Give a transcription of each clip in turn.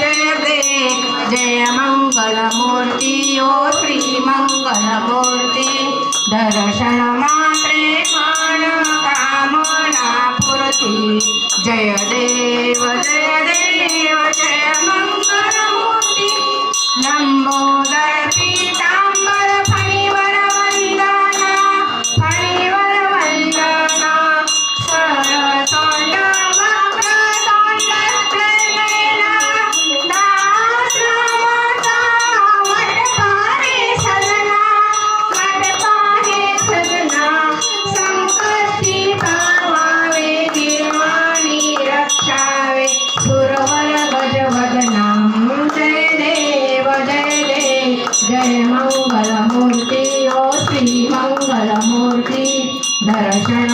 जय ब्रेक जय मङ्गलमूर्ति ओ श्रीमङ्गलमूर्ति दर्शनमा जय मङ्गलमूर्ति ओ श्रीमङ्गलमूर्ति दर्शन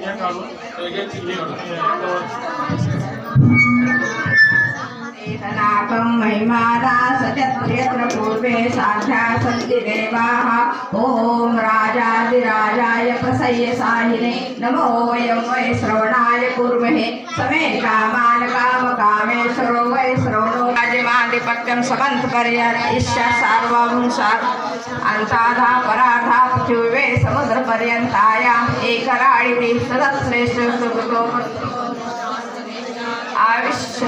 Niye kaldı? Ege dinliyor. Evet. त्वं महिमाना पूर्वे साध्या सन्ति देवाः। ॐ राजाधिराजाय प्रसय्य साहिने। नमो वयं वै श्रवणाय कुर्महे। समे कामान काम कामेश्वरो वै श्रवणो राजमादिपत्यं समन्त पर्यश्य सार्वभूषात् पराधा एकराणि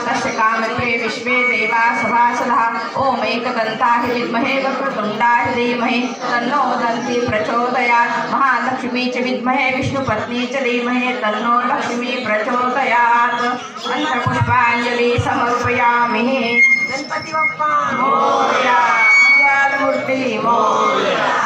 तस्य कामत्रे विश्व देवा सभासदः। ॐ एकदन्ताहि विद्महे वक्रतुण्डाहि धीमहि। तन्नो दन्ति प्रचोदयात्। महालक्ष्मी च विद्महे विष्णुपत्नी चीमहे धीमहे। तन्नो लक्ष्मी प्रचोदयात्। अन्नपुष्पाञ्जलि समर्पयामि। गणपति बप्पा मोया मूर्ति मोया